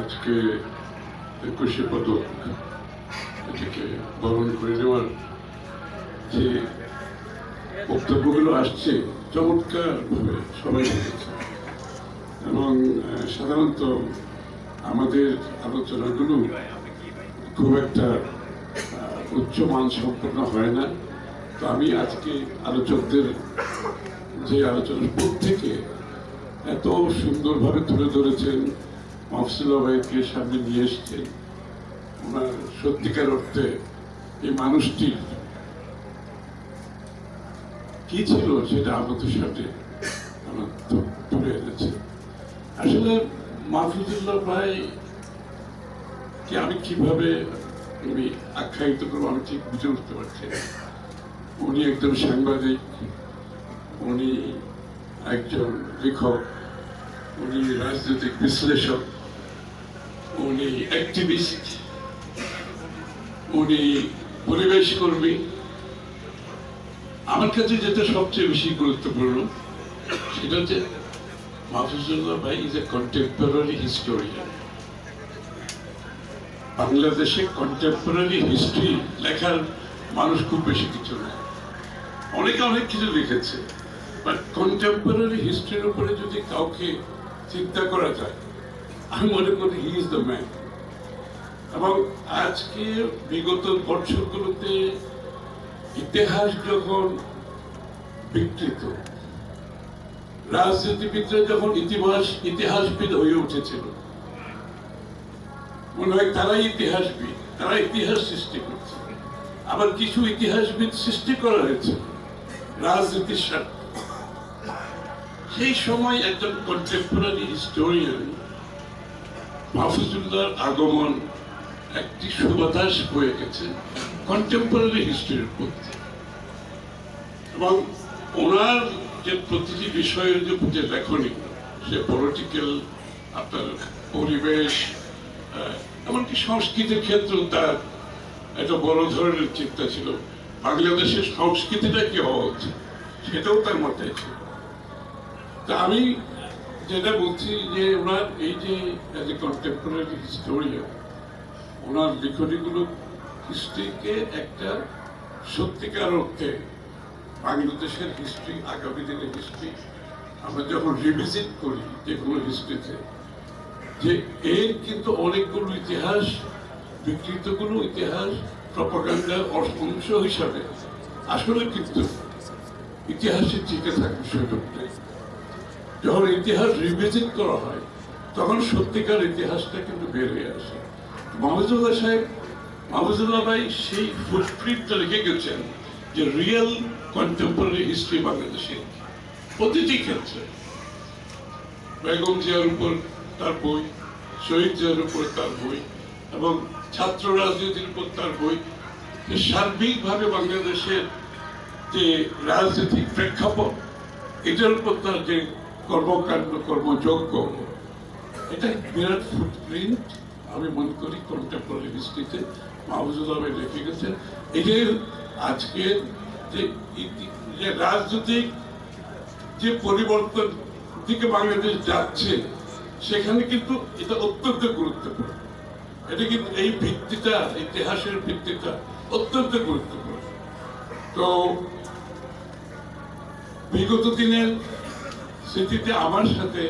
আজকে একুশে পদক, এটাকে বরণ করে নেওয়ার যে বক্তব্যগুলো আসছে চমৎকার ভাবে সবাই এবং সাধারণত আমাদের আলোচনাগুলো খুব একটা উচ্চ মান সম্পন্ন হয় না। তো আমি আজকে আলোচকদের যে আলোচনা প্রত্যেকে এত সুন্দরভাবে তুলে ধরেছেন মফসুল্লাহ ভাইকে সামনে নিয়ে এসছেন। ওনার সত্যিকার অর্থে এই মানুষটি কি ছিল সেটা আমাদের সাথে আমার তুলে এনেছে। আসলে মাহফুজুল্লাহ ভাই কি আমি কীভাবে আমি আখ্যায়িত করব আমি ঠিক বুঝে উঠতে পারছি উনি একজন সাংবাদিক, উনি একজন লেখক, উনি রাজনৈতিক বিশ্লেষক, উনি অ্যাক্টিভিস্ট উনি পরিবেশ কর্মী। আমার কাছে যেটা সবচেয়ে বেশি গুরুত্বপূর্ণ সেটা হচ্ছে মাহফুজুল্লাহ ভাই ইজ এ কন্টেম্পোরারি হিস্টোরিয়ান বাংলাদেশে কন্টেম্পোরারি হিস্ট্রি লেখার মানুষ খুব বেশি কিছু না। অনেকে অনেক কিছু লিখেছে। বাট কন্টেম্পোরারি হিস্ট্রির উপরে যদি কাউকে চিন্তা করা যায়, আমি মনে করি হি ইজ দ্য ম্যান এবং আজকে বিগত বছরগুলোতে ইতিহাস যখন বিকৃত, রাজনীতিবিদরা যখন ইতিহাস ইতিহাসবিদ হয়ে উঠেছিল, মনে হয় তারাই ইতিহাসবিদ তারা ইতিহাস সৃষ্টি করছে। আবার কিছু ইতিহাসবিদ সৃষ্টি করা হয়েছে, রাজনীতির স্বার্থে। সেই সময় একজন কন্টেম্পোরারি হিস্টোরিয়ান মাহফুজুল্লাহর আগমন একটি সুবাতাস বয়ে গেছে কন্টেম্পোরারি হিস্ট্রির প্রতি এবং ওনার যে প্রতিটি বিষয়ের যে যে লেখনী, সে পলিটিক্যাল আপনার পরিবেশ এমনকি সংস্কৃতির ক্ষেত্রেও তার একটা বড় ধরনের চিন্তা ছিল। বাংলাদেশের সংস্কৃতিটা কি হওয়া উচিত? সেটাও তার মাথায় ছিল। আমি যেটা বলছি যে ওনার এই যে অ্যাজ এ কন্টেম্পোরারি হিস্টোরিয়ান ওনার লেখনীগুলো হিস্ট্রিকে একটা সত্যিকার অর্থে বাংলাদেশের হিস্ট্রি আগামী দিনের হিস্ট্রি আমরা যখন রিভিজিট করি যে কোনো হিস্ট্রিতে যে এর কিন্তু অনেকগুলো ইতিহাস, বিকৃতগুলো ইতিহাস প্রপাগান্ডার অংশ হিসাবে আসলে কিন্তু ইতিহাসে টিকে থাকে সুযোগটাই যখন ইতিহাস রিভিজিট করা হয়, তখন সত্যিকার ইতিহাসটা কিন্তু বের হয়ে আসে। মাহমুদুল্লাহ সাহেব, মাহমুদুল্লাহ ভাই সেই ফুটপ্রিন্টটা রেখে গেছেন যে রিয়েল কন্টেম্পোরারি হিস্ট্রি বাংলাদেশের প্রতিটি ক্ষেত্রে। বেগম জিয়ার উপর তার বই, শহীদ জিয়ার উপর তার বই এবং ছাত্র রাজনীতির উপর তার বই। সার্বিকভাবে বাংলাদেশের যে রাজনৈতিক প্রেক্ষাপট, এটার উপর তার যে কর্মকাণ্ড, কর্মযজ্ঞ, এটা বিরাট ফুটপ্রিন্ট আমি মনে করি কন্টেম্পোরারি হিস্ট্রিতে মাহবুজুল্লাহ ভাই রেখে গেছেন। এটাই আজকে যে যে রাজনৈতিক যে পরিবর্তন দিকে বাংলাদেশ যাচ্ছে, সেখানে কিন্তু এটা অত্যন্ত গুরুত্বপূর্ণ। এটা কিন্তু এই ভিত্তিটা, ইতিহাসের ভিত্তিটা অত্যন্ত গুরুত্বপূর্ণ। তো বিগত দিনের স্মৃতিতে আমার সাথে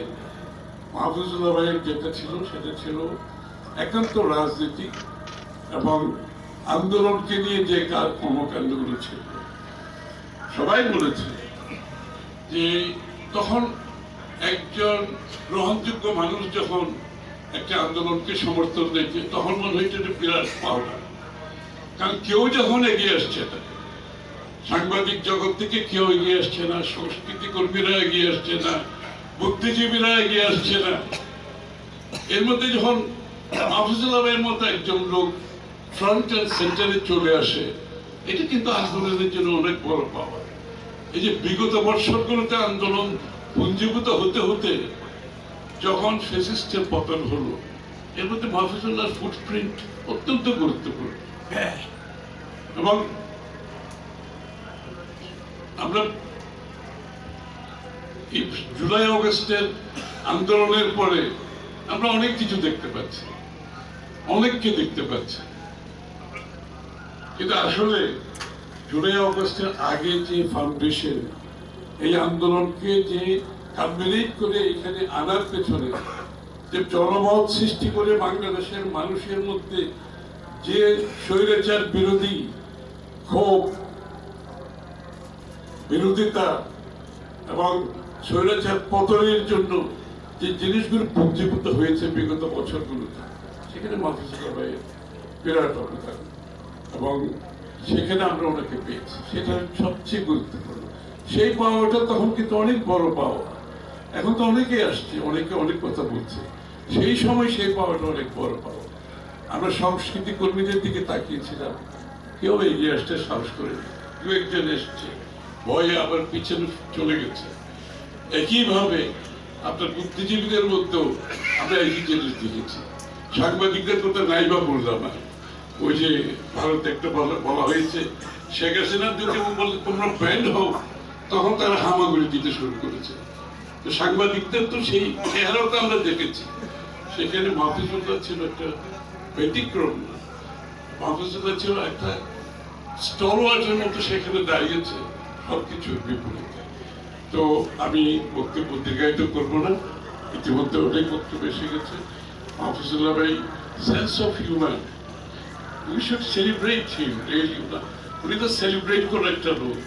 মাহফুজুল্লাহ ভাইয়ের যেটা ছিল, সেটা ছিল একান্ত রাজনীতি এবং আন্দোলনকে নিয়ে যে কার কর্মকাণ্ডগুলো ছিল। সবাই বলেছে যে তখন একজন গ্রহণযোগ্য মানুষ যখন একটা আন্দোলনকে সমর্থন দিয়েছে, তখন মনে হয়েছে বিরাট পাওনা। কারণ কেউ যখন এগিয়ে আসছে না সাংবাদিক জগৎ থেকে কেউ এগিয়ে আসছে না সংস্কৃতি কর্মীরা এগিয়ে আসছে না বুদ্ধিজীবীরা এগিয়ে আসছে না। এর মধ্যে যখন মাহফুজুল্লাহের মতো একজন লোক ফ্রন্ট অ্যান্ড সেন্টারে চলে আসে এটা কিন্তু আন্দোলনের জন্য অনেক বড় পাওয়া। এই যে বিগত বৎসরগুলোতে আন্দোলন পুঞ্জীভূত হতে হতে যখন ফেসিস্টের পতন হলো এর মধ্যে মাহফুজুল্লাহর ফুটপ্রিন্ট অত্যন্ত গুরুত্বপূর্ণ। এবং আমরা জুলাই অগস্টের আন্দোলনের পরে আমরা অনেক কিছু দেখতে পাচ্ছি। অনেককে দেখতে পাচ্ছি। কিন্তু আসলে জুলাই অগস্টের আগে যে ফাউন্ডেশন এই আন্দোলনকে যে কাম্বিনেট করে এখানে আনার পেছনে যে জনমত সৃষ্টি করে বাংলাদেশের মানুষের মধ্যে যে স্বৈরাচার বিরোধী ক্ষোভ বিরোধিতা এবং স্বৈরাচার পতনের জন্য যে জিনিসগুলো পুঞ্জীভূত হয়েছে বিগত বছরগুলোতে, সেখানে মাফিজুল্লাহ ভাইয়ের বিরাট অবদান। এবং সেখানে আমরা ওনাকে পেয়েছি। সেটা সবচেয়ে গুরুত্বপূর্ণ। সেই পাওয়াটা তখন কিন্তু অনেক বড় পাওয়া। এখন তো অনেকেই আসছে, অনেকে অনেক কথা বলছে। সেই সময় সেই পাওয়াটা অনেক বড় পাওয়া। আমরা সংস্কৃতি কর্মীদের দিকে তাকিয়েছিলাম। কেউ এগিয়ে আসতে সাহস করে দু একজন এসছে। ভয়ে আবার পিছনে চলে গেছে। একইভাবে আপনার বুদ্ধিজীবীদের মধ্যেও আমরা একই জিনিস দেখেছি। সাংবাদিকদের কথা নাইবা বললাম আর। ওই যে ভারতে একটা বলা বলা হয়েছে, শেখ হাসিনার দিকে বললে তোমরা ব্যান্ড হও, তখন তারা হামাগুড়ি দিতে শুরু করেছে। তো সাংবাদিকদের তো সেই চেহারাও তো আমরা দেখেছি। সেখানে মাহফিজুল্লাহ ছিল একটা ব্যতিক্রম না। মাহফিজুল্লাহ ছিল একটা স্টলওয়ার্টের মতো সেখানে দাঁড়িয়েছে। সবকিছুর বিপরীতে তো আমি বক্তব্য দীর্ঘায়িত করব না। ইতিমধ্যে অনেক বক্তব্য এসে গেছে। মাহফিজুল্লাহ ভাই sense of human we should celebrate him really উনি তো সেলিব্রেট একটা লোক।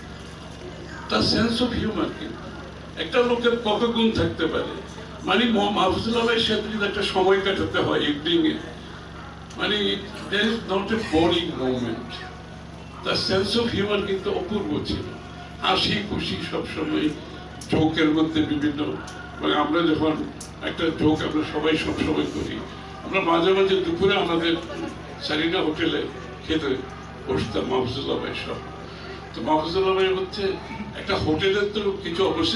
তার সেন্স অফ হিউম্যান একটা লোকের কত গুণ থাকতে পারে? মানে মাহফুজুল্লাহ ভাইয়ের সাথে যদি একটা সময় কাটাতে হয় ইভিনিং এ মানে there is not a boring তার সেন্স অফ হিউমার কিন্তু অপূর্ব ছিল। হাসি খুশি সবসময়, চোখের মধ্যে বিভিন্ন মানে আমরা যখন একটা চোখ আমরা সবাই সবসময় করি, আমরা মাঝে মাঝে দুপুরে আমাদের সারিনা হোটেলে খেতে বসতাম মাহফুজুল্লাহ ভাই সব তো মাহফুজুল্লাহ ভাই হচ্ছে একটা হোটেলের তো কিছু অবশ্য